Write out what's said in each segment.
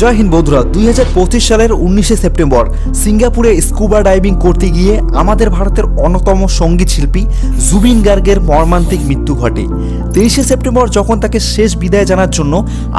জয় হিন্দ বন্ধুরা, দুই সালের উনিশে সেপ্টেম্বর সিঙ্গাপুরে স্কুবা ডাইভিং করতে গিয়ে আমাদের ভারতের অন্যতম সংগীত শিল্পী জুবিন গার্গের মর্মান্তিক মৃত্যু ঘটে। তেইশে সেপ্টেম্বর যখন তাকে শেষ বিদায় জানার জন্য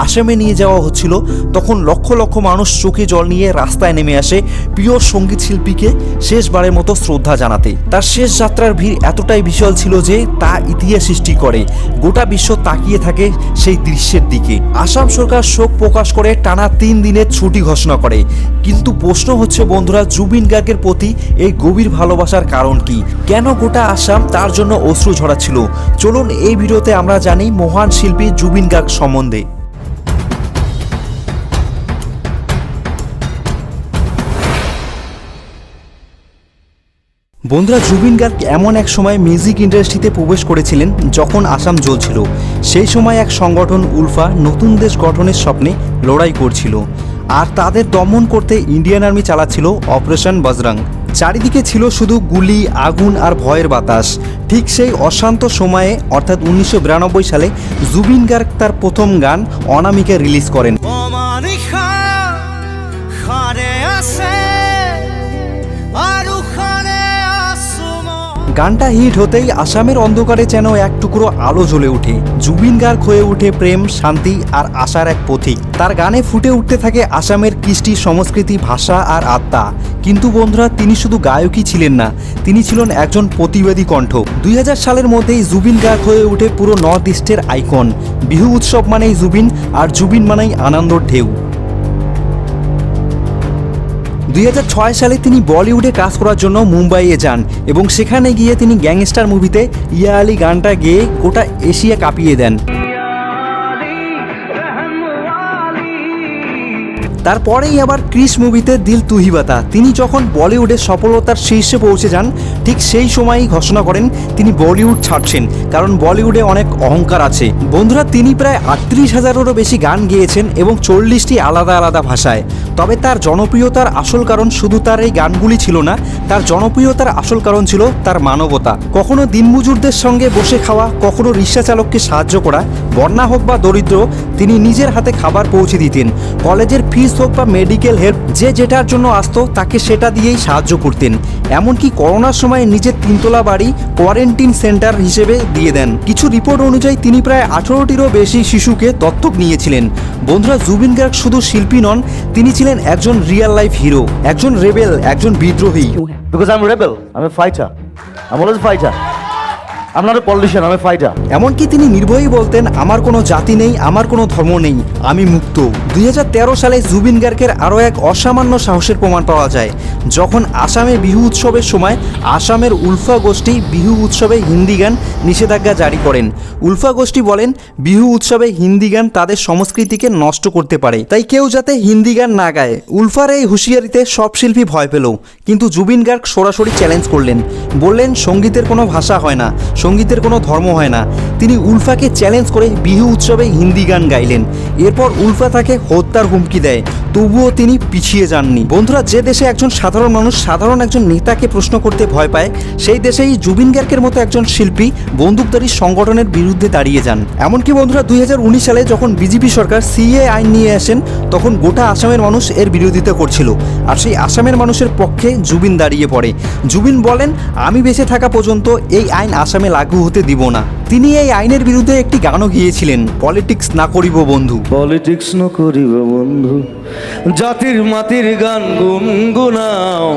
আসামে নিয়ে যাওয়া হচ্ছিল, তখন লক্ষ লক্ষ মানুষ চোখে জল নিয়ে রাস্তায় নেমে আসে প্রিয় সংগীত শিল্পীকে শেষবারের মতো শ্রদ্ধা জানাতে। তার শেষ যাত্রার ভিড় এতটাই বিশাল ছিল যে তা ইতিহাস সৃষ্টি করে। গোটা বিশ্ব তাকিয়ে থাকে সেই দৃশ্যের দিকে। আসাম সরকার শোক প্রকাশ করে টানা তিন দিনের ছুটি ঘোষণা করে। কিন্তু প্রশ্ন হচ্ছে, বন্ধুরা, জুবিন গার্গের প্রতি এই গভীর ভালোবাসার কারণ কি? কেন গোটা আসাম তার জন্য অশ্রু ঝরাচ্ছিল? চলুন এই ভিডিওতে আমরা জানি মহান শিল্পী জুবিন গার্গ সম্বন্ধে। বন্ধুরা, জুবিন গার্গ এমন এক সময় মিউজিক ইন্ডাস্ট্রিতে প্রবেশ করেছিলেন যখন আসাম জ্বলছিল। সেই সময় এক সংগঠন উলফা নতুন দেশ গঠনের স্বপ্নে লড়াই করছিল। আর তাদের দমন করতে ইন্ডিয়ান আর্মি চালাচ্ছিল অপারেশন বজরং চারিদিকে ছিল শুধু গুলি, আগুন আর ভয়ের বাতাস। ঠিক সেই অশান্ত সময়ে, অর্থাৎ উনিশশো বিরানব্বই সালে, জুবিন গার্গ তার প্রথম গান অনামিকে রিলিজ করেন। গানটা হিট হতেই আসামের অন্ধকারে যেন এক টুকরো আলো জ্বলে ওঠে। জুবিন গার্গ হয়ে ওঠে প্রেম, শান্তি আর আশার এক পথিক। তার গানে ফুটে উঠতে থাকে আসামের কৃষ্টি সংস্কৃতি, ভাষা আর আত্মা। কিন্তু বন্ধুরা, তিনি শুধু গায়কই ছিলেন না, তিনি ছিলেন একজন প্রতিবাদী কণ্ঠ। দুই হাজার সালের মধ্যেই জুবিন গার্গ হয়ে ওঠে পুরো নর্থ ইস্টের আইকন। বিহু উৎসব মানেই জুবিন, আর জুবিন মানেই আনন্দর ঢেউ। দুই হাজার ছয় সালে তিনি বলিউডে কাজ করার জন্য মুম্বাইয়ে যান এবং সেখানে গিয়ে তিনি গ্যাংস্টার মুভিতে ইয়া আলী গানটা গেয়ে গোটা এশিয়া কাঁপিয়ে দেন। তারপরেই আবার ক্রিস মুভিতে দিল তুহিবাতা। তিনি যখন বলিউডের সফলতার শীর্ষে পৌঁছে যান, ঠিক সেই সময়ই ঘোষণা করেন তিনি বলিউড ছাড়ছেন, কারণ বলিউডে অনেক অহংকার আছে। বন্ধুরা, তিনি প্রায় আটত্রিশ হাজারেরও বেশি গান গেয়েছেন এবং চল্লিশটি আলাদা আলাদা ভাষায়। তবে তার জনপ্রিয়তার আসল কারণ শুধু তার এই গানগুলি ছিল না, তার জনপ্রিয়তার আসল কারণ ছিল তার মানবতা। কখনো দিনমজুরদের সঙ্গে বসে খাওয়া, কখনো রিক্সা চালককে সাহায্য করা বন্যা হোক বা দরিদ্র, তিনি নিজের হাতে খাবার পৌঁছে দিতেন কলেজের ফিস হোক বা মেডিকেল হেল্প, যে যেটার জন্য আসতো, তাকে সেটা দিয়েই সাহায্য করতেন এমনকি করোনার সময় নিজের তিনতলা বাড়ি কোয়ারেন্টিন সেন্টার হিসেবে দিয়ে দেন কিছু রিপোর্ট অনুযায়ী, তিনি প্রায় আঠারোটিরও বেশি শিশুকে দত্তক নিয়েছিলেন বন্ধুরা, জুবিন গার্গ শুধু শিল্পী নন, তিনি ছিলেন একজন রিয়েল লাইফ হিরো একজন রেবেল একজন বিদ্রোহী I'm a rebel. I'm a fighter. I'm always a fighter. A politician. I'm a এমনকি তিনি নির্ভয়ই বলতেন, আমার কোনো জাতি নেই, আমার কোনো ধর্ম নেই, আমি মুক্ত। দুই হাজার তেরো সালে জুবিন গার্গের আরও এক অসামান্য সাহসের প্রমাণ পাওয়া যায়। যখন আসামে বিহু উৎসবের সময়, আসামের উলফা গোষ্ঠী বিহু উৎসবে হিন্দি গান নিষেধাজ্ঞা জারি করেন। উলফা গোষ্ঠী বলেন, বিহু উৎসবে হিন্দি গান তাদের সংস্কৃতিকে নষ্ট করতে পারে, তাই কেউ যাতে হিন্দি গান না গায়। উলফার এই হুঁশিয়ারিতে সব শিল্পী ভয় পেল, কিন্তু জুবিন গার্গ সরাসরি চ্যালেঞ্জ করলেন। বললেন, সঙ্গীতের কোনো ভাষা হয় না সঙ্গীতের কোনো ধর্ম হয় না। তিনি উলফাকে চ্যালেঞ্জ করে বিহু উৎসবে হিন্দি গান গাইলেন। এরপর উলফা তাকে হত্যার হুমকি দেয়। তবুও তিনি পিছিয়ে যাননি। বন্ধুরা, যে দেশে একজন সাধারণ মানুষ, সাধারণ একজন নেতাকে প্রশ্ন করতে ভয় পায়, সেই দেশেই জুবিন গার্গের মতো একজন শিল্পী বন্দুকধারী সংগঠনের বিরুদ্ধে দাঁড়িয়ে যান। এমনকি বন্ধুরা, দুই হাজার উনিশ সালে যখন বিজেপি সরকার সিএ আইন নিয়ে আসেন, তখন গোটা আসামের মানুষ এর বিরোধিতা করছিল। আর সেই আসামের মানুষের পক্ষে জুবিন দাঁড়িয়ে পড়ে। জুবিন বলেন, আমি বেঁচে থাকা পর্যন্ত এই আইন আসামে লাগু হতে দিব না। তিনি এই আইনের বিরুদ্ধে একটি গানও গিয়েছিলেন, পলিটিক্স না করিব বন্ধু পলিটিক্স না করিব বন্ধু, জাতির মাতির গান গুনগুনাও।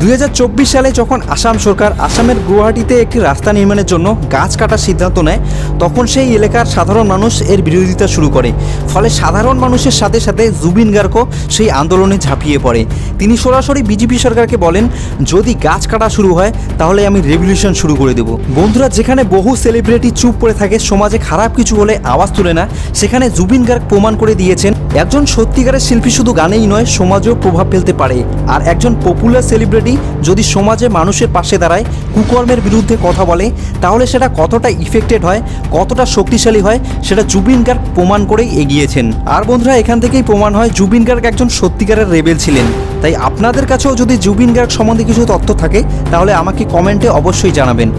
দুই হাজার চব্বিশ সালে যখন আসাম সরকার আসামের গুয়াহাটিতে একটি রাস্তা নির্মাণের জন্য গাছ কাটার সিদ্ধান্ত নেয়, তখন সেই এলাকার সাধারণ মানুষ এর বিরোধিতা শুরু করে। ফলে সাধারণ মানুষের সাথে সাথে জুবিন গার্গও সেই আন্দোলনে ঝাঁপিয়ে পড়ে। তিনি সরাসরি বিজেপি সরকারকে বলেন, যদি গাছ কাটা শুরু হয়, তাহলে আমি রেভলিউশন শুরু করে দেব। বন্ধুরা, যেখানে বহু সেলিব্রিটি চুপ করে থাকে, সমাজে খারাপ কিছু হলে আওয়াজ তুলে না, সেখানে জুবিন গার্গ প্রমাণ করে দিয়েছেন একজন সত্যিকারের শিল্পী শুধু গানেই নয়, সমাজেও প্রভাব ফেলতে পারে। আর একজন পপুলার সেলিব্রিটি যদি সমাজে মানুষের পাশে দাঁড়ায়, কুকর্মের বিরুদ্ধে কথা বলে, তাহলে সেটা কতটা ইফেক্টেড হয়, কতটা শক্তিশালী হয়, সেটা জুবিন গার্গ প্রমাণ করেই এগিয়েছেন। আর বন্ধুরা, এখান থেকেই প্রমাণ হয়, জুবিন গার্গ একজন সত্যিকারের রেবেল ছিলেন। তাই আপনাদের কাছেও যদি জুবিন গার্গ সম্বন্ধে কিছু তথ্য থাকে, তাহলে আমাকে কমেন্টে অবশ্যই জানাবেন।